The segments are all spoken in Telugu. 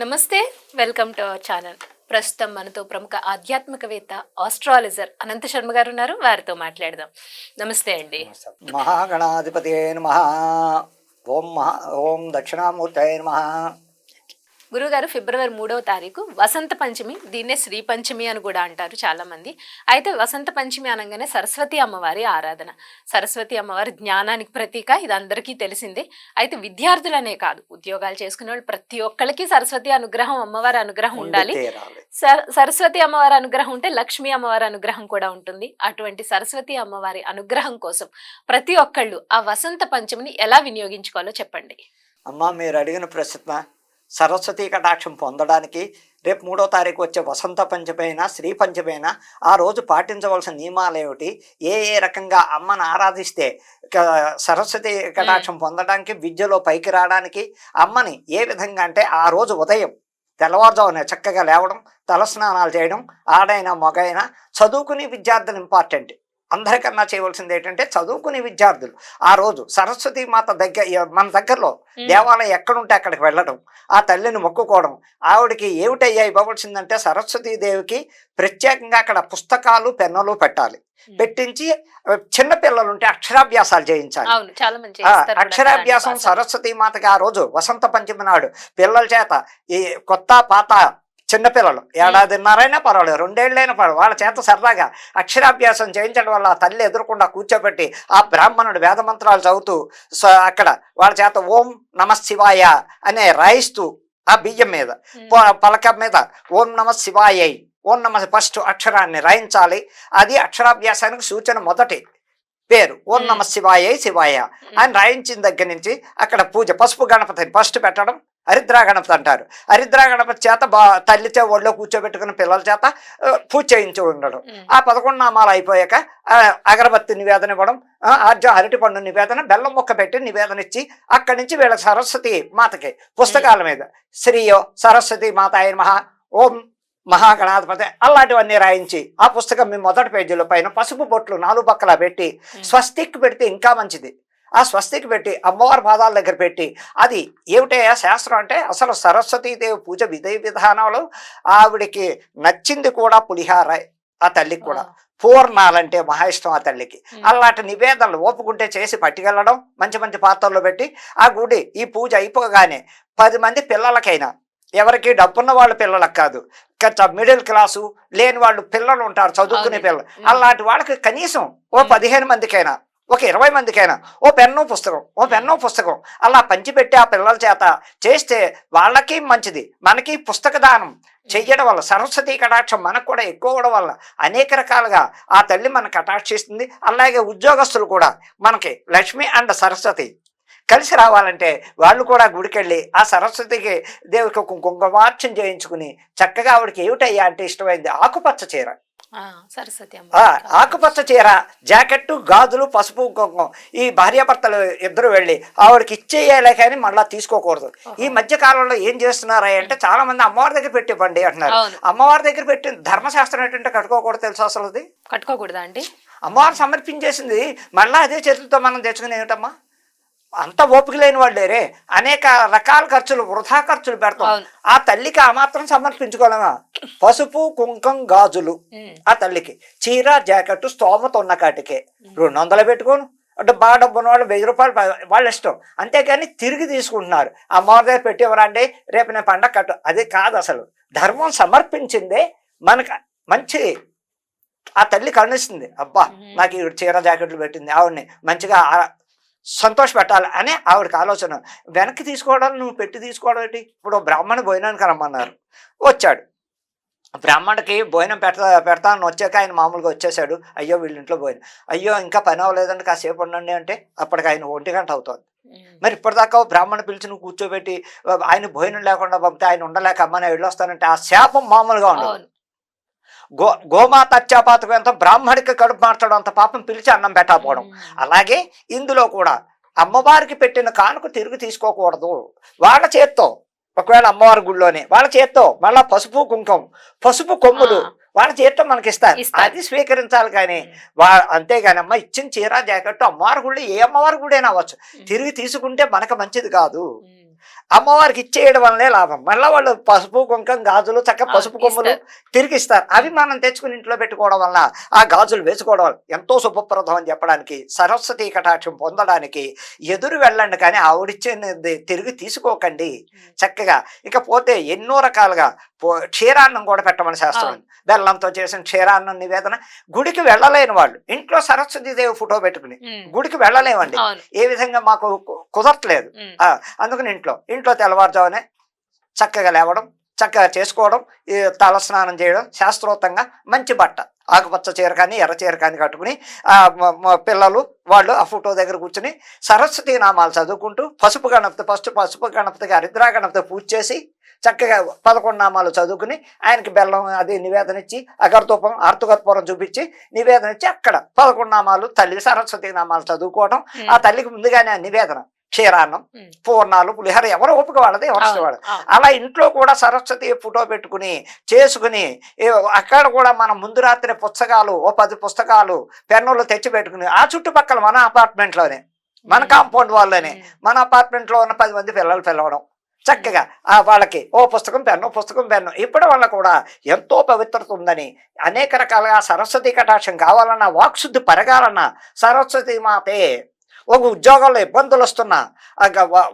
నమస్తే వెల్కమ్ టు అవర్ ఛానల్. ప్రస్తుతం మనతో ప్రముఖ ఆధ్యాత్మికవేత్త ఆస్ట్రాలజర్ అనంత శర్మ గారు ఉన్నారు. వారితో మాట్లాడదాం. నమస్తే అండి. మహాగణాధిపతి నమ. ఓం మహా ఓం దక్షిణామూర్తయ నమ. గురుగారు ఫిబ్రవరి మూడవ తారీఖు వసంత పంచమి దీన్నే శ్రీ పంచమి అని కూడా అంటారు చాలా మంది అయితే వసంత పంచమి అనగానే సరస్వతి అమ్మవారి ఆరాధన. సరస్వతి అమ్మవారి జ్ఞానానికి ప్రతీక ఇది అందరికీ తెలిసిందే. అయితే విద్యార్థులనే కాదు ఉద్యోగాలు చేసుకునే వాళ్ళు ప్రతి ఒక్కరికి సరస్వతి అనుగ్రహం అమ్మవారి అనుగ్రహం ఉండాలి. సరస్వతి అమ్మవారి అనుగ్రహం ఉంటే లక్ష్మీ అమ్మవారి అనుగ్రహం కూడా ఉంటుంది. అటువంటి సరస్వతి అమ్మవారి అనుగ్రహం కోసం ప్రతి ఒక్కళ్ళు ఆ వసంత పంచమిని ఎలా వినియోగించుకోవాలో చెప్పండి. అమ్మ మీరు అడిగిన ప్రశ్న సరస్వతీ కటాక్షం పొందడానికి రేపు మూడో తారీఖు వచ్చే వసంత పంచమైన శ్రీ పంచమైన ఆ రోజు పాటించవలసిన నియమాలు ఏమిటి? ఏ ఏ రకంగా అమ్మను ఆరాధిస్తే సరస్వతి కటాక్షం పొందడానికి విద్యలో పైకి రావడానికి అమ్మని ఏ విధంగా అంటే ఆ రోజు ఉదయం తెల్లవారుజామున చక్కగా లేవడం తలస్నానాలు చేయడం ఆడైనా మగైనా చదువుకునే విద్యార్థులు ఇంపార్టెంట్ అందరికన్నా చేయవలసింది ఏంటంటే చదువుకునే విద్యార్థులు. ఆ రోజు సరస్వతి మాత దగ్గర మన దగ్గరలో దేవాలయం ఎక్కడుంటే అక్కడికి వెళ్ళడం ఆ తల్లిని మొక్కుకోవడం ఆవిడకి ఏమిటయ్యా ఇవ్వవలసిందంటే సరస్వతీ దేవికి ప్రత్యేకంగా అక్కడ పుస్తకాలు పెన్నులు పెట్టాలి. పెట్టించి చిన్న పిల్లలు ఉంటే అక్షరాభ్యాసాలు చేయించాలి. అక్షరాభ్యాసం సరస్వతి మాతకి ఆ రోజు వసంత పంచమి నాడు పిల్లల చేత ఈ కొత్త పాత చిన్నపిల్లలు. ఏడాదిన్నరైనా పర్వాలేదు రెండేళ్ళైనా పర్వాలేదు. వాళ్ళ చేత సరదాగా అక్షరాభ్యాసం చేయించడం వల్ల తల్లి ఎదురకుండా కూర్చోబెట్టి ఆ బ్రాహ్మణుడు వేద మంత్రాలు చదువుతూ అక్కడ వాళ్ళ చేత ఓం నమ శివాయ అనే రాయిస్తూ ఆ బియ్యం మీద పలక మీద ఓం నమ శివాయ ఓం నమ ఫస్ట్ అక్షరాన్ని రాయించాలి. అది అక్షరాభ్యాసానికి సూచన మొదటి పేరు. ఓం నమ శివాయ శివాయ అని రాయించిన దగ్గర నుంచి అక్కడ పూజ పసుపు గణపతిని ఫస్ట్ పెట్టడం హరిద్రా గణపతి అంటారు. హరిద్రా గణపతి చేత బా తల్లితో ఒళ్ళో కూర్చోబెట్టుకున్న పిల్లల చేత పూజ చేయించి ఉండడం. ఆ పదకొండు నామాలు అయిపోయాక అగరబత్తి నివేదన ఇవ్వడం ఆర్జ అరటి పండు నివేదన బెల్లం ముక్క పెట్టి నివేదన ఇచ్చి అక్కడి నుంచి వీళ్ళ సరస్వతి మాతకి పుస్తకాల మీద. శ్రీయో సరస్వతి మాత అయిన మహా ఓం మహాగణాధిపతి అలాంటివన్నీ రాయించి ఆ పుస్తకం మీ మొదటి పేజీలో పైన పసుపు బొట్లు నాలుగు పక్కల పెట్టి స్వస్తిక్ పెడితే ఇంకా మంచిది. ఆ స్వస్తిక్ పెట్టి అమ్మవారి పాదాల దగ్గర పెట్టి అది ఏమిటయ్యా శాస్త్రం అంటే అసలు సరస్వతీదేవి పూజ విధి విధానాలు ఆవిడికి నచ్చింది కూడా పులిహార ఆ తల్లికి కూడా. పూర్ణాలంటే మహా ఇష్టం ఆ తల్లికి. అలాంటి నివేదనలు ఓపుకుంటే చేసి పట్టుకెళ్ళడం మంచి మంచి పాత్రల్లో పెట్టి ఆ గుడి ఈ పూజ అయిపోగానే పది మంది పిల్లలకైనా ఎవరికి డబ్బున్న వాళ్ళ పిల్లలకు కాదు మిడిల్ క్లాసు లేని వాళ్ళు పిల్లలు ఉంటారు చదువుకునే. పిల్లలు. అలాంటి వాళ్ళకి కనీసం ఓ పదిహేను మందికైనా ఒక ఇరవై మందికైనా ఓ పెన్ను పుస్తకం ఓ పెన్ను పుస్తకం అలా పంచిపెట్టి ఆ పిల్లల చేత చేస్తే వాళ్ళకి మంచిది మనకి పుస్తక దానం చెయ్యడం వల్ల సరస్వతి కటాక్షం మనకు కూడా ఎక్కువ అవడం వల్ల అనేక రకాలుగా ఆ తల్లి మనకు కటాక్షిస్తుంది అలాగే ఉద్యోగస్తులు కూడా మనకి లక్ష్మి అండ్ సరస్వతి కలిసి రావాలంటే వాళ్ళు కూడా గుడికెళ్ళి ఆ సరస్వతికి దేవుడికి కుంకుమార్చం చేయించుకుని చక్కగా ఆవిడకి ఏమిటయ్యా అంటే ఇష్టమైంది ఆకుపచ్చ చీర. ఆకుపచ్చ చీర జాకెట్టు గాజులు పసుపు కుంకుమం. ఈ భార్యాభర్తలు ఇద్దరు వెళ్ళి ఆవిడకి ఇచ్చేయాలి కానీ మళ్ళా తీసుకోకూడదు. ఈ మధ్య కాలంలో ఏం చేస్తున్నారా అంటే చాలా మంది అమ్మవారి దగ్గర పెట్టివ్వండి అంటున్నారు. అమ్మవారి దగ్గర పెట్టి ధర్మశాస్త్రం ఏంటంటే కట్టుకోకూడదు తెలుసు అసలు అది? కట్టుకోకూడదా అండి? అమ్మవారు సమర్పించేసింది మళ్ళా అదే చేతులతో మనం తెచ్చుకుని ఏమిటమ్మా? అంత ఓపిక లేని వాళ్ళేరే అనేక రకాల ఖర్చులు వృధా ఖర్చులు పెడతాం. ఆ తల్లికి ఆ మాత్రం సమర్పించుకోలేమా? పసుపు కుంకం గాజులు ఆ తల్లికి. చీర జాకెట్ స్తోమత ఉన్న కాటికే. రెండు వందలు పెట్టుకోను. అంటే బాగా డబ్బు వాళ్ళు వెయ్యి రూపాయలు వాళ్ళ ఇష్టం. అంతేగాని తిరిగి తీసుకుంటున్నారు. అమ్మవారి దగ్గర పెట్టేవరండి రేపు నేను పండగ కట్టు అది కాదు అసలు. ధర్మం సమర్పించిందే మనకు మంచి ఆ తల్లి కరుణిస్తుంది అబ్బా. నాకు ఈ చీర జాకెట్లు పెట్టింది. ఆవిడని మంచిగా సంతోష పెట్టాలి అనే ఆవిడకి ఆలోచన. వెనక్కి తీసుకోవడం నువ్వు పెట్టి తీసుకోవడం ఏంటి? ఇప్పుడు బ్రాహ్మణ భోజనానికి రమ్మన్నారు. వచ్చాడు. బ్రాహ్మణుడికి భోజనం పెడతా పెడతానని వచ్చాక ఆయన మామూలుగా వచ్చేసాడు. అయ్యో వీళ్ళ ఇంట్లో భోజనం. అయ్యో ఇంకా పని అవ్వలేదండి కాసేపు ఉండండి అంటే అప్పటికి ఆయన ఒంటి గంట అవుతుంది. మరి ఇప్పటిదాకా బ్రాహ్మణ పిలిచి నువ్వు కూర్చోబెట్టి ఆయన భోజనం లేకుండా పంపితే ఆయన ఉండలేక అమ్మ నేను వెళ్ళొస్తానంటే ఆ శాపం మామూలుగా ఉండదు. గో గోమాత అత్యాపాతకం ఎంత బ్రాహ్మడికి కడుపు మార్చడం అంత పాపం పిలిచి అన్నం పెట్టకపోవడం అలాగే ఇందులో కూడా అమ్మవారికి పెట్టిన కానుక తిరిగి తీసుకోకూడదు. వాళ్ళ చేత్తో ఒకవేళ అమ్మవారి గుళ్ళోనే వాళ్ళ చేత్తో మళ్ళా పసుపు కుంకం పసుపు కొమ్ములు. వాళ్ళ చేత్తో మనకి ఇస్తారు. అది స్వీకరించాలి కానీ వా అంతేగాని అమ్మ ఇచ్చిన చీర జాకెట్ అమ్మవారి గుళ్ళు ఏ అమ్మవారి గుడైనా అవ్వచ్చు. తిరిగి తీసుకుంటే మనకు మంచిది కాదు. అమ్మవారికి ఇచ్చేయడం వల్లే లాభం. మళ్ళీ వాళ్ళు పసుపు కుంకం గాజులు చక్క పసుపు కొమ్ములు తిరిగి ఇస్తారు అవి మనం తెచ్చుకుని ఇంట్లో పెట్టుకోవడం వల్ల ఆ గాజులు వేసుకోవడం వల్ల ఎంతో శుభప్రదం అని చెప్పడానికి సరస్వతి కటాక్షం పొందడానికి ఎదురు వెళ్ళండి. కానీ ఆవిడిచ్చేది తిరిగి తీసుకోకండి. చక్కగా. ఇక పోతే ఎన్నో రకాలుగా క్షీరాన్నం కూడా పెట్టమని శాస్త్రం. బెల్లంతో చేసిన క్షీరాన్నం నివేదన గుడికి వెళ్ళలేని వాళ్ళు. ఇంట్లో సరస్వతి దేవి ఫోటో పెట్టుకుని. గుడికి వెళ్ళలేమండి. ఏ విధంగా మాకు కుదరట్లేదు. అందుకని ఇంట్లో ఇంట్లో తెల్లవారుజామునే చక్కగా లేవడం చక్కగా చేసుకోవడం ఈ తల స్నానం చేయడం శాస్త్రోక్తంగా మంచి బట్ట ఆకుపచ్చ చీర కానీ ఎర్ర చీర కానీ కట్టుకుని పిల్లలు వాళ్ళు ఆ ఫోటో దగ్గర కూర్చుని సరస్వతి నామాలు చదువుకుంటూ పసుపు గణపతి ఫస్ట్ పసుపు గణపతికి హరిద్రా గణపతి పూజ చేసి చక్కగా పదకొండు నామాలు చదువుకుని ఆయనకి బెల్లం అది నివేదన ఇచ్చి అగరతూపం ఆర్తుగర్పూరం చూపించి నివేదన ఇచ్చి అక్కడ పదకొండు నామాలు తల్లి సరస్వతి నామాలు చదువుకోవడం ఆ తల్లికి ముందుగానే నివేదన క్షీరాన్నం. పూర్ణాలు పులిహోర ఎవరు ఓపిక వాళ్ళది ఎవరు వాడు. అలా ఇంట్లో కూడా సరస్వతి ఫోటో పెట్టుకుని చేసుకుని అక్కడ కూడా మనం ముందు రాత్రి పుస్తకాలు ఓ పది పుస్తకాలు పెన్నులు తెచ్చి పెట్టుకుని ఆ చుట్టుపక్కల మన apartment లోనే మన కాంపౌండ్ వాళ్ళనే. మన apartment లో ఉన్న పది మంది పిల్లలు పిలవడం చక్కగా ఆ వాళ్ళకి ఓ పుస్తకం పెన్ను పుస్తకం పెన్ను. ఇప్పటి వల్ల కూడా ఎంతో పవిత్రత ఉందని అనేక రకాలుగా సరస్వతి కటాక్షం కావాలన్నా వాక్శుద్ధి పెరగాలన్నా సరస్వతి మాతే ఒక ఉద్యోగంలో ఇబ్బందులు వస్తున్నా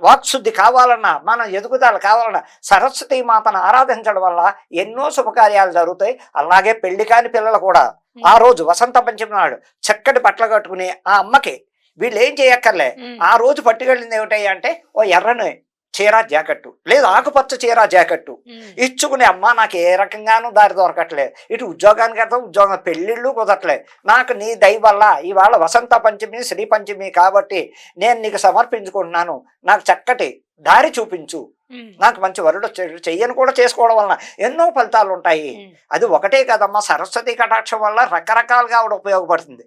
వాక్శుద్ధి కావాలన్నా మన ఎదుగుదల కావాలన్నా సరస్వతి మాతను ఆరాధించడం వల్ల ఎన్నో శుభకార్యాలు జరుగుతాయి. అలాగే పెళ్ళి కాని పిల్లలు కూడా ఆ రోజు వసంత పంచమి నాడు చక్కటి బట్టలు కట్టుకుని ఆ అమ్మకి వీళ్ళు ఏం చేయక్కర్లే. ఆ రోజు పట్టుకెళ్ళింది ఏమిటాయి అంటే ఓ ఎర్రని చీర జాకెట్టు. లేదు ఆకుపచ్చ చీర జాకెట్టు. ఇచ్చుకునే అమ్మ నాకు ఏ రకంగానూ దారి దొరకట్లే ఇటు ఉద్యోగానికి వెళ్తాం ఉద్యోగం పెళ్ళిళ్ళు కుదరట్లే నాకు నీ దయ వల్ల ఇవాళ వసంత పంచమి శ్రీ పంచమి కాబట్టి నేను నీకు సమర్పించుకుంటున్నాను. నాకు చక్కటి దారి చూపించు. నాకు మంచి వరుడు చెయ్యను కూడా చేసుకోవడం వలన ఎన్నో ఫలితాలు ఉంటాయి. అది ఒకటే కదమ్మా సరస్వతి కటాక్షం వల్ల రకరకాలుగా ఆవిడ ఉపయోగపడుతుంది.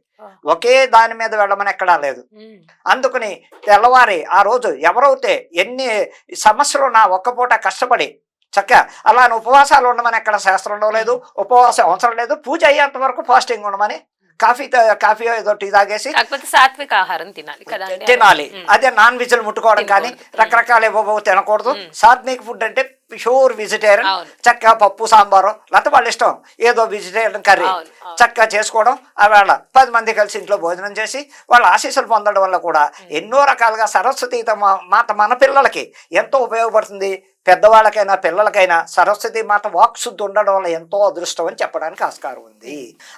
ఒకే దాని మీద వెళ్ళమని ఎక్కడా లేదు. అందుకని తెల్లవారి ఆ రోజు ఎవరైతే ఎన్ని సమస్యలు నా ఒక్క పూట కష్టపడి చక్క అలా అని ఉపవాసాలు ఉండమని ఎక్కడ శాస్త్రంలో లేదు ఉపవాసం అవసరం లేదు పూజ అయ్యేంత వరకు ఫాస్టింగ్ ఉండమని కాఫీ కాఫీ ఏదో టీ తాగేసి సాత్విక ఆహారం తినాలి కదా? తినాలి. అదే నాన్ వెజ్లు ముట్టుకోవడం కానీ. రకరకాల ఇవ్వబో తినకూడదు. సాత్విక్ ఫుడ్ అంటే ప్యూర్ వెజిటేరియన్ చక్కగా పప్పు సాంబారు లేకపోతే వాళ్ళ ఇష్టం ఏదో వెజిటేరియన్ కర్రీ. చక్కగా చేసుకోవడం ఆవేళ పది మంది కలిసి ఇంట్లో భోజనం చేసి వాళ్ళ ఆశీస్సులు పొందడం వల్ల కూడా ఎన్నో రకాలుగా సరస్వతి తమ మాత మన పిల్లలకి ఎంతో ఉపయోగపడుతుంది పెద్దవాళ్ళకైనా పిల్లలకైనా సరస్వతి మాత వాక్శుద్ధి ఉండడం వల్ల ఎంతో అదృష్టం అని చెప్పడానికి ఆస్కారం ఉంది.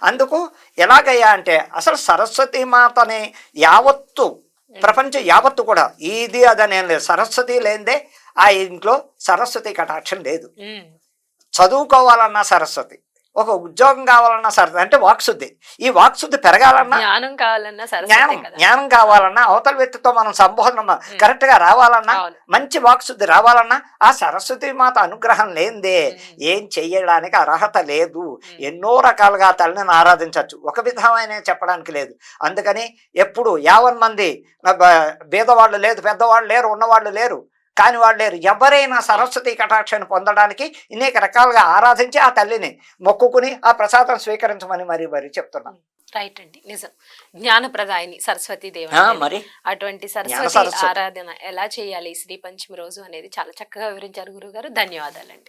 అందుకు ఎలాగయ్యా అంటే అసలు సరస్వతి మాతని యావత్తు ప్రపంచం యావత్తు కూడా ఇది అదనేం లేదు. సరస్వతి లేనిదే ఆ ఇంట్లో సరస్వతి కటాక్షం లేదు. చదువుకోవాలన్నా సరస్వతి. ఒక ఉద్యోగం కావాలన్నా సరస్వతి అంటే వాక్శుద్ధి ఈ వాక్శుద్ధి పెరగాలన్నా జ్ఞానం కావాలన్నా జ్ఞానం జ్ఞానం కావాలన్నా అవతల వ్యక్తితో మనం సంబోధన కరెక్ట్గా రావాలన్నా మంచి వాక్శుద్ధి రావాలన్నా ఆ సరస్వతి మాత అనుగ్రహం ఉమ్. ఏం చెయ్యడానికి అర్హత లేదు. ఎన్నో రకాలుగా తల్లిని ఆరాధించవచ్చు. ఒక విధమైన చెప్పడానికి లేదు. అందుకని ఎప్పుడు యావన్ మంది బీదవాళ్ళు లేదు పెద్దవాళ్ళు లేరు ఉన్నవాళ్ళు లేరు. కాని వాళ్ళు లేరు. ఎవరైనా సరస్వతి కటాక్షాన్ని పొందడానికి అనేక రకాలుగా ఆరాధించి ఆ తల్లిని మొక్కుకుని ఆ ప్రసాదం స్వీకరించమని మరి మరి చెప్తున్నాం రైట్ అండి. నిజం. జ్ఞానప్రదాయిని సరస్వతి దేవి ఆ, అంటే మరి. అటువంటి సరస్వతి. ఆరాధన ఎలా చేయాలి? శ్రీ పంచమి రోజు అనేది చాలా చక్కగా వివరించారు గురుగారు ధన్యవాదాలండి.